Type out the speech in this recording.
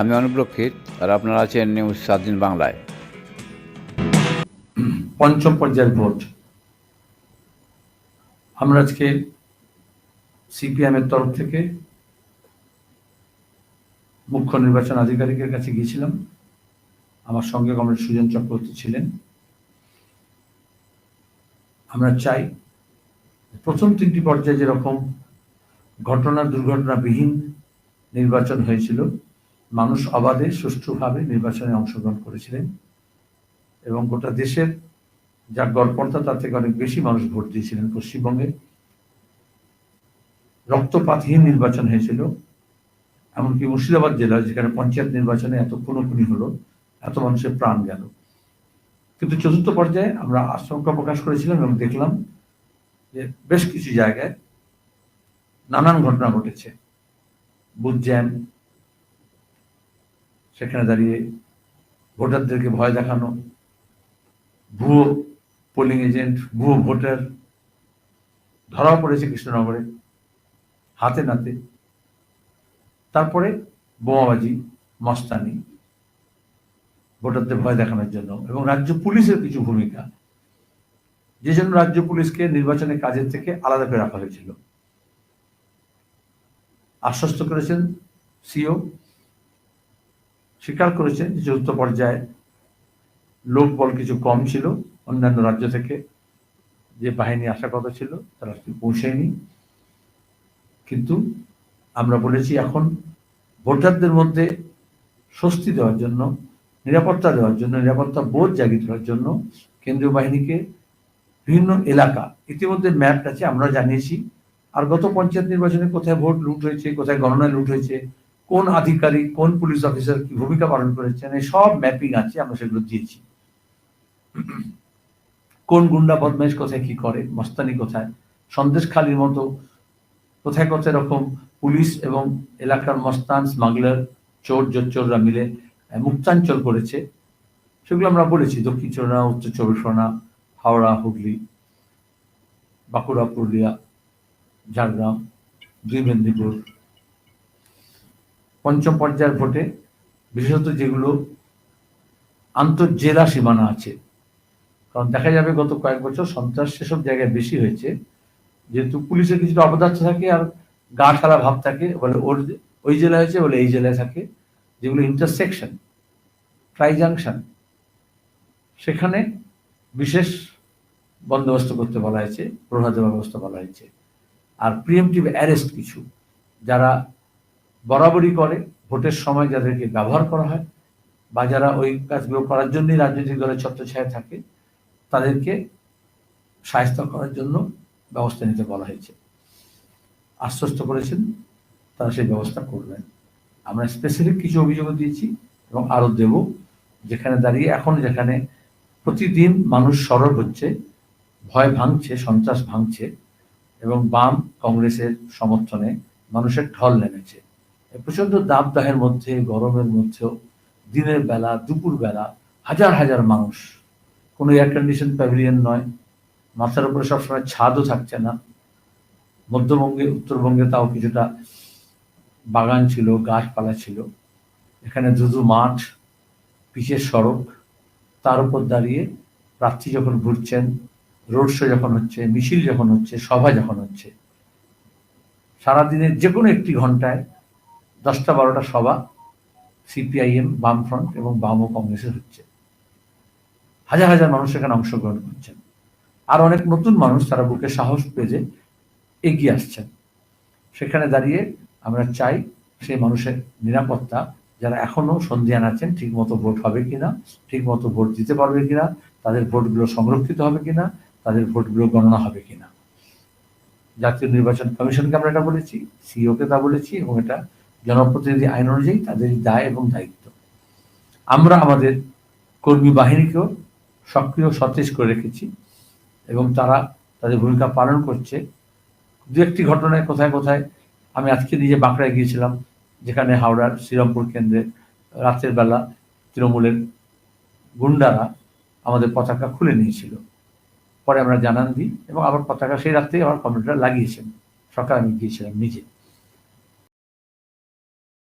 আমি অনুপ্রক্ষিত আর আপনারা আছেন নিউজ সাত দিন বাংলায়। পঞ্চম পর্যায়ের ভোট। আমরা আজকে সিপিএম এর তরফ থেকে মুখ্য নির্বাচন আধিকারিকের কাছে গিয়েছিলাম। আমার সঙ্গে কমরেড সুজন চক্রবর্তী ছিলেন। আমরা চাই প্রথম তিনটি পর্যায়ে যেরকম ঘটনা দুর্ঘটনাবিহীন নির্বাচন হয়েছিল মানুষ অবাধে, সুষ্ঠুভাবে নির্বাচনে অংশগ্রহণ করেছিলেন এবং গোটা দেশের যা গড়পড়তা তার থেকে অনেক বেশি মানুষ ভোট দিয়েছিলেন পশ্চিমবঙ্গে। রক্তপাতহীন নির্বাচন হয়েছিল, এমনকি মুর্শিদাবাদ জেলা যেখানে পঞ্চায়েত নির্বাচনে এত খুনোখুনি হলো, এত মানুষের প্রাণ গেল। কিন্তু চতুর্থ পর্যায়ে আমরা আশঙ্কা প্রকাশ করেছিলাম এবং দেখলাম যে বেশ কিছু জায়গায় নানান ঘটনা ঘটেছে। বুথ জ্যাম সেখানে দাঁড়িয়ে ভোটারদেরকে ভয় দেখানো, ভুয়ো পোলিং এজেন্ট ভুয়ো ভোটার ধরাও পড়েছে কৃষ্ণনগরে, হাতে নাতে। তারপরে বোমাবাজি, মস্তানি, ভোটারদের ভয় দেখানোর জন্য এবং রাজ্য পুলিশের কিছু ভূমিকা। যে জন্য রাজ্য পুলিশকে নির্বাচনের কাজের থেকে আলাদা করে রাখা হয়েছিল। আশ্বস্ত করেছেন সিও স্বীকার করেছেন যে চতুর্থ পর্যায়ে লোক বল কিছু কম ছিল, অন্যান্য রাজ্য থেকে যে বাহিনী আসার কথা ছিল, তারা পৌঁছায়নি। কিন্তু আমরা বলেছি এখন ভোটারদের মধ্যে স্বস্তি দেওয়ার জন্য, নিরাপত্তা দেওয়ার জন্য, নিরাপত্তা বোধ জাগিয়ে তোলার জন্য কেন্দ্রীয় বাহিনীকে বিভিন্ন এলাকা, ইতিমধ্যে ম্যাপ আছে, আমরা জানিয়েছি। আর গত পঞ্চায়েত নির্বাচনে কোথায় ভোট লুট হয়েছে, কোথায় গণনায় লুট হয়েছে কোন আধিকারিক, কোন পুলিশ অফিসার কি ভূমিকা পালন করেছেন, এই সব ম্যাপিং আছে, আমরা সেগুলো দিয়েছি। কোন গুন্ডা বদমাইশ কোথায় কি করে, মস্তানি কোথায়, সন্দেশখালির মতো কোথায় কোথায় এরকম পুলিশ এবং এলাকার মস্তান, স্মাগলার, চোর, জোচ্চোররা মিলে মুক্তাঞ্চল করেছে, সেগুলো আমরা বলেছি। দক্ষিণ চোরনা, উত্তর চব্বিশ পরগনা হাওড়া, হুগলি, বাঁকুড়া, পুরুলিয়া, ঝাড়গ্রাম, দুই মেদিনীপুর পঞ্চম পর্যায়ের ভোটে বিশেষত যেগুলো আন্তঃজেলা সীমানা আছে। কারণ দেখা যাবে গত কয়েক বছর সন্ত্রাস সেসব জায়গায় বেশি হয়েছে। যেহেতু পুলিশের কিছুটা অপদার্থ থাকে আর গা ঠালা ভাব থাকে, বলে ওর ওই জেলায় হয়েছে, বলে এই জেলায় থাকে, যেগুলো ইন্টারসেকশন ট্রাই জাংশন সেখানে বিশেষ বন্দোবস্ত করতে বলা হয়েছে প্রভাত ব্যবস্থা বলা হয়েছে। আর প্রিএমটিভ অ্যারেস্ট কিছু, যারা বরাবরই করে, ভোটের সময় যাদেরকে ব্যবহার করা হয় বা যারা ওই কাজগুলো করার জন্যই রাজনৈতিক দলের ছত্রছায়া থাকে, তাদেরকে সাহায্য করার জন্য ব্যবস্থা নিতে বলা হয়েছে। আশ্বস্ত করেছেন, তারা সেই ব্যবস্থা করবেন। আমরা স্পেসিফিক কিছু অভিযোগ দিয়েছি এবং আরও দেব, যেখানে দাঁড়িয়ে এখন যেখানে প্রতিদিন মানুষ সরব হচ্ছে, ভয় ভাঙছে, সন্ত্রাস ভাঙছে এবং বাম কংগ্রেসের সমর্থনে মানুষের ঢল নেমেছে। প্রচণ্ড দাবদাহের মধ্যে, গরমের মধ্যেও, দিনের বেলা, দুপুর বেলা, হাজার হাজার মানুষ। কোনো এয়ার কন্ডিশন প্যাভিলিয়ন নয়। মাথার উপরে সবসময় ছাদও থাকছে না। মধ্যবঙ্গে, উত্তরবঙ্গে তাও কিছুটা বাগান ছিল, গাছপালা ছিল। এখানে দুধু মাঠ, পিচের সড়ক। তার উপর দাঁড়িয়ে প্রার্থী যখন ঘুরছেন, রোড শো যখন হচ্ছে, মিছিল যখন হচ্ছে, সভা যখন হচ্ছে, সারাদিনের যে কোনো একটি ঘন্টায় দশটা বারোটা সভা, সিপিআইএম, বামফ্রন্ট এবং বাম ও কংগ্রেসের হচ্ছে। হাজার হাজার মানুষ এখানে অংশগ্রহণ করছেন। আর অনেক নতুন মানুষ তারা বুকে সাহস পেয়ে এগিয়ে আসছেন। সেখানে দাঁড়িয়ে আমরা চাই সেই মানুষের নিরাপত্তা, যারা এখনও সন্ধিয়ান আছেন ঠিক মতো ভোট হবে কিনা ঠিক মতো ভোট দিতে পারবে কিনা, তাদের ভোটগুলো সংরক্ষিত হবে কিনা, তাদের ভোটগুলো গণনা হবে কিনা। জাতীয় নির্বাচন কমিশনকে আমরা এটা বলেছি সিওকে তা বলেছি এবং এটা জনপ্রতিনিধি আইন অনুযায়ী তাদের দায় এবং দায়িত্ব। আমরা আমাদের কর্মী বাহিনীকেও সক্রিয় সতেজ করে রেখেছি এবং তারা তাদের ভূমিকা পালন করছে। দু একটি ঘটনায় কোথায় কোথায় আমি আজকে নিজে বাঁকড়ায় গিয়েছিলাম, যেখানে হাওড়ার শ্রীরামপুর কেন্দ্রে রাতের বেলা তৃণমূলের গুন্ডারা আমাদের পতাকা খুলে নিয়েছিল। পরে আমরা জানান দিই এবং আবার পতাকা সেই রাত্রেই আমার কমিটিরা লাগিয়েছেন। সকালে আমি গিয়েছিলাম নিজে।